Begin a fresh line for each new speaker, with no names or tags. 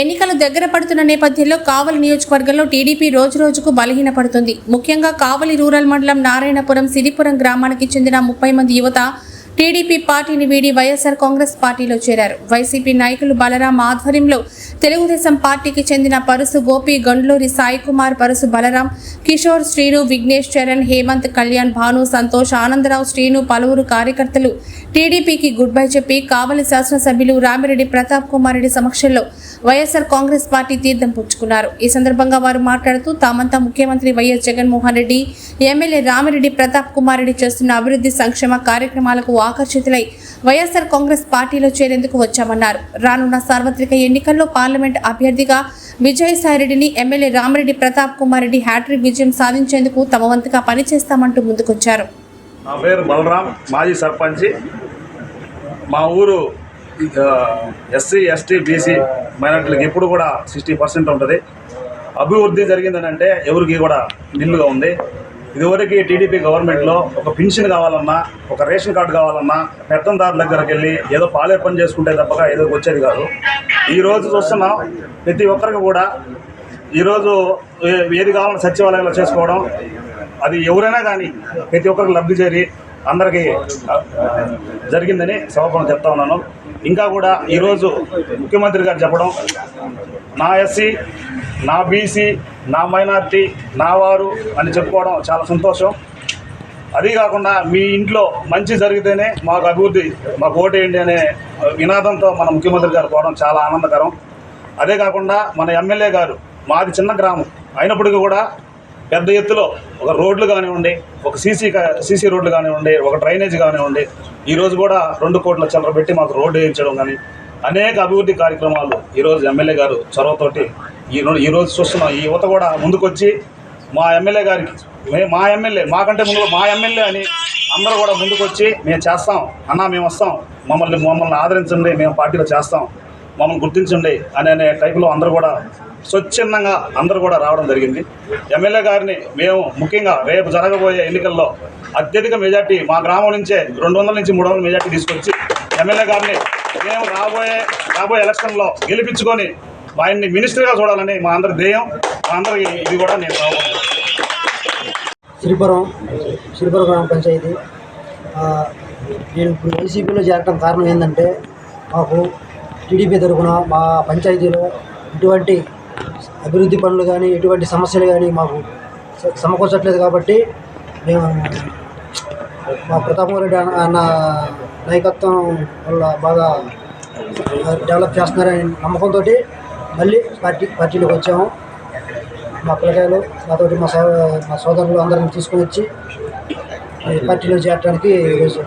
ఎన్నికలు దగ్గర పడుతున్న నేపథ్యంలో కావలి నియోజకవర్గంలో టీడీపీ రోజు రోజుకు బలహీనపడుతుంది. ముఖ్యంగా కావలి రూరల్ మండలం నారాయణపురం సిరిపురం గ్రామానికి చెందిన ముప్పై మంది యువత టీడీపీ పార్టీని వీడి వైఎస్ఆర్ కాంగ్రెస్ పార్టీలో చేరారు. వైసీపీ నాయకులు బలరాం ఆధ్వర్యంలో తెలుగుదేశం పార్టీకి చెందిన పరుసు గోపి గండ్లూరి సాయి కుమార్ పరుసు బలరాం కిషోర్ శ్రీను విఘ్నేష్ చరణ్ హేమంత్ కళ్యాణ్ భాను సంతోష్ ఆనందరావు శ్రీను పలువురు కార్యకర్తలు టీడీపీకి గుడ్ బై చెప్పి కావలి శాసనసభ్యులు రామిరెడ్డి ప్రతాప్ కుమార్ రెడ్డి సమక్షంలో వైఎస్ఆర్ కాంగ్రెస్ పార్టీ తీర్థం పుచ్చుకున్నారు. ఈ సందర్భంగా వారు మాట్లాడుతూ తామంతా ముఖ్యమంత్రి వైఎస్ జగన్మోహన్ రెడ్డి ఎమ్మెల్యే రామిరెడ్డి ప్రతాప్ కుమార్ రెడ్డి చేస్తున్న అభివృద్ధి సంక్షేమ కార్యక్రమాలకు ఆకర్షితులై వైఎస్ఆర్ కాంగ్రెస్ పార్టీలో చేరేందుకు వచ్చామన్నారు. రానున్న సార్వత్రిక ఎన్నికల్లో పార్లమెంట్ అభ్యర్థిగా విజయసాయిరెడ్డిని MLA Ramireddy Pratap Kumar Reddy hat trick విజయం సాధించేందుకు తమ వంతుగా పనిచేస్తామంటూ ముందుకొచ్చారు.
నా పేరు బలరాం మాజీ సర్పంచి. మా ఊరు ఎస్సీ ఎస్టీ బీసీ మైనార్టీలకు ఎప్పుడు కూడా సిక్స్టీ పర్సెంట్ ఉంటుంది. అభివృద్ధి జరిగిందని అంటే ఎవరికి కూడా నిల్లుగా ఉంది. ఇదివరకు టీడీపీ గవర్నమెంట్లో ఒక పెన్షన్ కావాలన్నా ఒక రేషన్ కార్డు కావాలన్నా పెత్తందారు దగ్గరికి వెళ్ళి ఏదో పాలే పని చేసుకుంటే తప్పగా ఏదో వచ్చేది కాదు. ఈరోజు చూస్తున్నాం ప్రతి ఒక్కరికి కూడా ఈరోజు ఏది కావాలన్నా సచివాలయంలో చేసుకోవడం అది ఎవరైనా కానీ ప్రతి ఒక్కరికి లబ్ధి చేరి అందరికీ జరిగిందని సభపం చెప్తా ఉన్నాను. ఇంకా కూడా ఈరోజు ముఖ్యమంత్రి గారు చెప్పడం నా ఎస్సీ నా బీసీ నా మైనార్టీ నా వారు అని చెప్పుకోవడం చాలా సంతోషం. అది కాకుండా మీ ఇంట్లో మంచి జరిగితేనే మాకు అభివృద్ధి మాకు ఓటేయండి అనే నినాదంతో మన ముఖ్యమంత్రి గారు పోవడం చాలా ఆనందకరం. అదే కాకుండా మన ఎమ్మెల్యే గారు మాది చిన్న గ్రామం. అయినప్పటికీ కూడా పెద్ద ఎత్తులో ఒక రోడ్లు కానివ్వండి ఒక సీసీ సీసీ రోడ్లు కానివ్వండి ఒక డ్రైనేజ్ కానివ్వండి ఈరోజు కూడా రెండు కోట్ల చిల్లర పెట్టి మాకు రోడ్డు వేయించడం కానీ అనేక అభివృద్ధి కార్యక్రమాలు ఈరోజు ఎమ్మెల్యే గారు చొరవతోటి ఈ ఈరోజు చూస్తున్నాం. ఈ యువత కూడా ముందుకొచ్చి మా ఎమ్మెల్యే గారికి మే మా ఎమ్మెల్యే మాకంటే ముందు మా ఎమ్మెల్యే అని అందరూ కూడా ముందుకొచ్చి మేము చేస్తాం. అన్నా మేము వస్తాం మమ్మల్ని మమ్మల్ని ఆదరించండి. మేము పార్టీలో చేస్తాం. మమ్మల్ని గుర్తించండి అనే అనే టైపులో అందరూ కూడా స్వచ్ఛందంగా అందరూ కూడా రావడం జరిగింది. ఎమ్మెల్యే గారిని మేము ముఖ్యంగా రేపు జరగబోయే ఎన్నికల్లో అత్యధిక మెజార్టీ మా గ్రామం నుంచే రెండు వందల నుంచి మూడు వందల మెజార్టీ తీసుకొచ్చి ఎమ్మెల్యే గారిని మేము రాబోయే రాబోయే ఎలక్షన్లో గెలిపించుకొని ఆయన్ని మినిస్టర్గా చూడాలని మా అందరి ధ్యేయం మా అందరికి ఇది కూడా నేను రాబోతున్నాను.
శ్రీపురం శ్రీపురం గ్రామ పంచాయతీ. నేను ఇప్పుడు వైసీపీలో చేరటం కారణం ఏంటంటే మాకు టీడీపీ తరఫున మా పంచాయతీలో ఎటువంటి అభివృద్ధి పనులు కానీ ఎటువంటి సమస్యలు కానీ మాకు సమకూర్చట్లేదు కాబట్టి మేము మా ప్రతాప్ రెడ్డి అన్న నాయకత్వం వల్ల బాగా డెవలప్ చేస్తున్నారని నమ్మకంతో మళ్ళీ పార్టీ పార్టీలోకి వచ్చాము. మా పిల్లకాయలు నాతోటి మా సో మా సోదరులు అందరిని తీసుకొని వచ్చి పార్టీలో చేరడానికి ఈరోజు